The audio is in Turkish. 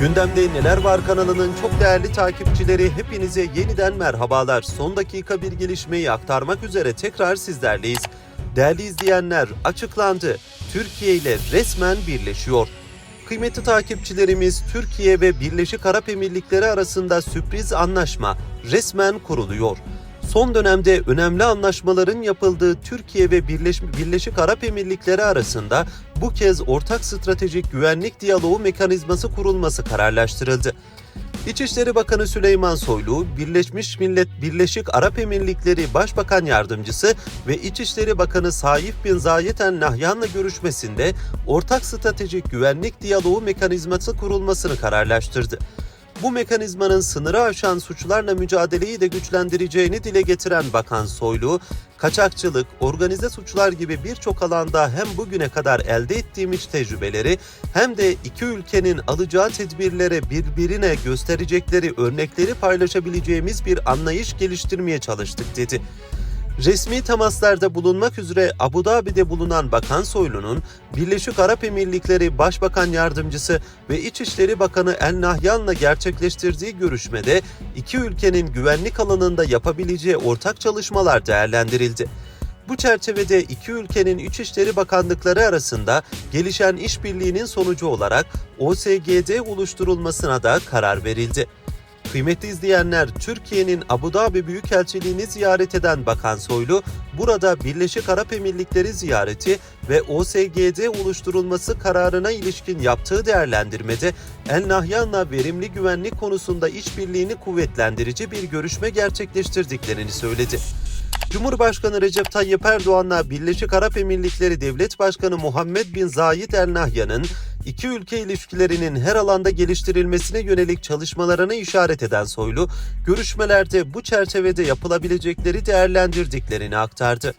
Gündemde Neler Var kanalının çok değerli takipçileri hepinize yeniden merhabalar. Son dakika bir gelişmeyi aktarmak üzere tekrar sizlerleyiz. Değerli izleyenler açıklandı. Türkiye ile resmen birleşiyor. Kıymetli takipçilerimiz Türkiye ve Birleşik Arap Emirlikleri arasında sürpriz anlaşma resmen kuruluyor. Son dönemde önemli anlaşmaların yapıldığı Türkiye ve Birleş- Birleşik Arap Emirlikleri arasında bu kez ortak stratejik güvenlik diyaloğu mekanizması kurulması kararlaştırıldı. İçişleri Bakanı Süleyman Soylu, Birleşmiş Millet Birleşik Arap Emirlikleri Başbakan Yardımcısı ve İçişleri Bakanı Saif bin Zayed El Nahyan'la görüşmesinde ortak stratejik güvenlik diyaloğu mekanizması kurulmasını kararlaştırdı. Bu mekanizmanın sınırı aşan suçlarla mücadeleyi de güçlendireceğini dile getiren Bakan Soylu, kaçakçılık, organize suçlar gibi birçok alanda hem bugüne kadar elde ettiğimiz tecrübeleri hem de iki ülkenin alacağı tedbirlere birbirine gösterecekleri örnekleri paylaşabileceğimiz bir anlayış geliştirmeye çalıştık dedi. Resmi temaslarda bulunmak üzere Abu Dhabi'de bulunan Bakan Soylu'nun Birleşik Arap Emirlikleri Başbakan Yardımcısı ve İçişleri Bakanı El Nahyan'la gerçekleştirdiği görüşmede iki ülkenin güvenlik alanında yapabileceği ortak çalışmalar değerlendirildi. Bu çerçevede iki ülkenin İçişleri Bakanlıkları arasında gelişen işbirliğinin sonucu olarak OSGD oluşturulmasına da karar verildi. Kıymetli izleyenler, Türkiye'nin Abu Dhabi Büyükelçiliğini ziyaret eden Bakan Soylu, burada Birleşik Arap Emirlikleri ziyareti ve OSGD oluşturulması kararına ilişkin yaptığı değerlendirmede El Nahyan'la verimli güvenlik konusunda işbirliğini kuvvetlendirici bir görüşme gerçekleştirdiklerini söyledi. Cumhurbaşkanı Recep Tayyip Erdoğan'la Birleşik Arap Emirlikleri Devlet Başkanı Muhammed bin Zayed El Nahyan'ın iki ülke ilişkilerinin her alanda geliştirilmesine yönelik çalışmalarına işaret eden Soylu, görüşmelerde bu çerçevede yapılabilecekleri değerlendirdiklerini aktardı.